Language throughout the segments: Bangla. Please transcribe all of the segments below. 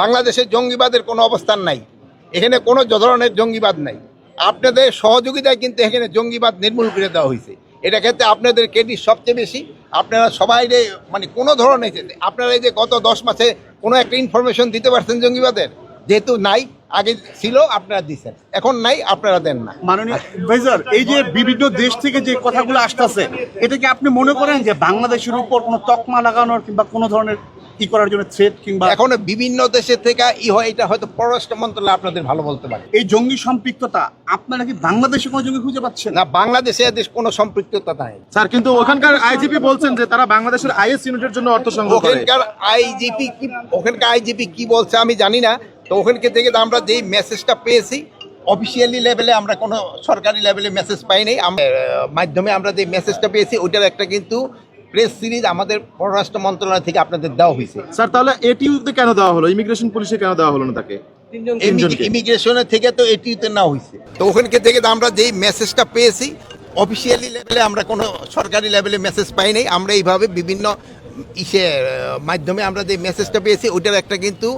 বাংলাদেশে জঙ্গিবাদের কোনো অবস্থান নাই। এখানে কোনো ধরনের জঙ্গিবাদ নাই। আপনাদের সহযোগিতায় কিন্তু এখানে জঙ্গিবাদ নির্মূল করে দেওয়া হয়েছে। এটা ক্ষেত্রে আপনাদের ক্রেডিট সবচেয়ে বেশি। আপনারা সবাই মানে কোনো ধরনের আপনারা এই যে গত দশ মাসে কোনো একটা ইনফরমেশন দিতে পারছেন জঙ্গিবাদের? যেহেতু নাই, আগে ছিল, আপনারা দিচ্ছেন এখন নাই, আপনারা দেন না। মাননীয় এই যে বিভিন্ন দেশ থেকে যে কথাগুলো আসতেছে, এটা কি আপনি মনে করেন যে বাংলাদেশের উপর কোনো তকমা লাগানোর কিংবা কোনো ধরনের ই করার জন্য থ্রেট কিংবা এখনও বিভিন্ন দেশের থেকে ই হয় এটা হয়তো পররাষ্ট্র মন্ত্রণালয় আপনাদের ভালো বলতে পারে। এই জঙ্গি সম্পৃক্ততা আপনারা কি বাংলাদেশে কোনো জঙ্গি খুঁজে পাচ্ছেন? না বাংলাদেশে এদের কোনো সম্পৃক্ততা নাই। স্যার কিন্তু ওখানকার আইজিপি বলছেন যে তারা বাংলাদেশের আইএস ইউনিটের জন্য অর্থ সংগ্রহ করে। ওখানকার আইজিপি কি ওখানকার আইজিপি কি বলছে আমি জানি না তো ওখানকে থেকে আমরা যেই মেসেজটা পেয়েছি অফিসিয়ালি লেভেলে আমরা কোনো সরকারি লেভেলে মেসেজ পাইনি আমরা মাধ্যমে আমরা যে মেসেজটা পেয়েছি ওইটার একটা কিন্তু প্রেস সিরিজ আমাদের পররাষ্ট্র মন্ত্রণালয় থেকে আপনাদের দেওয়া হয়েছে। স্যার তাহলে এটিউতে কেন দেওয়া হলো? ইমিগ্রেশন পুলিশে কেন দেওয়া হলো না তাকে। ইমিগ্রেশনের থেকে তো এটিউতে না হয়েছে। তো ওখানকে থেকে তো আমরা যেই মেসেজটা পেয়েছি অফিসিয়ালি লেভেলে আমরা কোনো সরকারি লেভেলে মেসেজ পাই নাই। আমরা এইভাবে বিভিন্ন ইসে মাধ্যমে আমরা যে মেসেজটা পেয়েছি ওইটার একটা কিন্তু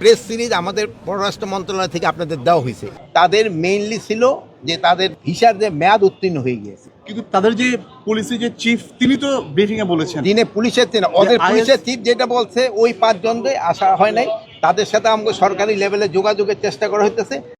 প্রেস সিরিজ আমাদের পররাষ্ট্র মন্ত্রণালয় থেকে আপনাদের দেওয়া হয়েছে। তাদের মেইনলি ছিল যে তাদের ভিসার যে মেয়াদ উত্তীর্ণ হয়ে গিয়েছে। কিন্তু তাদের যে পুলিশে যে চিফ তিনি তো ব্রিফিং এ বলেছেন। দিনে পুলিশের তিনি ওদের পুলিশের চিফ যেটা বলছে ওই পাঁচজনকে আসা হয় নাই। তাদের সাথে আমাকে সরকারি লেভেলে যোগাযোগের চেষ্টা করা হইতেছে।